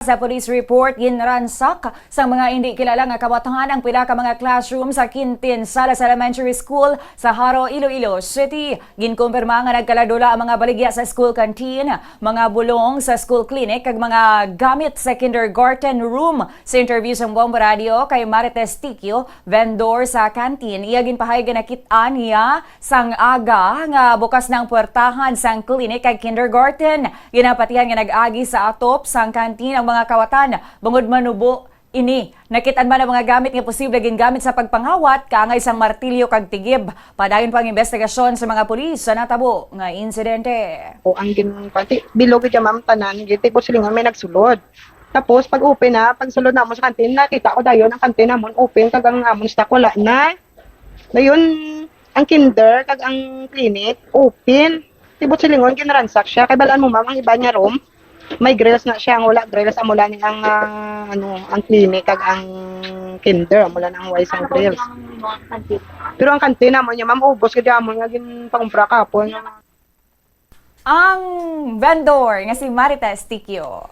Sa police report, ginransak sa mga hindi kilala nga kabataan ang pila ka mga classroom sa Quintin Salas Elementary School sa Haro, Iloilo City. Ginkumpirma nga nagkaladula ang mga baligya sa school canteen, mga bulong sa school clinic kag mga gamit sa kindergarten room. Sa interview sa Bomba Radio kay Marites Tikio, vendor sa canteen, iya ginpahay ganakitaan niya sang aga nga bukas ng puwertahan sang clinic kay kindergarten. Ginapatihan nga nag-agi sa atop sang canteen ang mga kawatan. Bungod manubo ini nakitaan man ang mga gamit nga posible gingamit sa pagpangawat kaangay sang martilyo kag tigib. Padayon pang investigasyon sa mga pulis sa natabo nga insidente. o ang ginpati bilog ka ma'am tanan. Giti po silingan may nagsulod. Tapos pag open na pag sulod na mo sa kantin nakita ko dayon ang kantin namon open kag ang amon stock wala na. Dayon ang kinder kag ang clinic open. Tibot silingon ginransak siya. Kay balaan mo ma'am ang iba niya room may grills na siya wala grills ang mula ni ang ah, ano ang clinic kag ang kinder mula na ang wise ang grills pero ang kantin namon niya ma'am ubos kaya amon nga gin pangumpra kapon Ang vendor nga si Marites Tikio.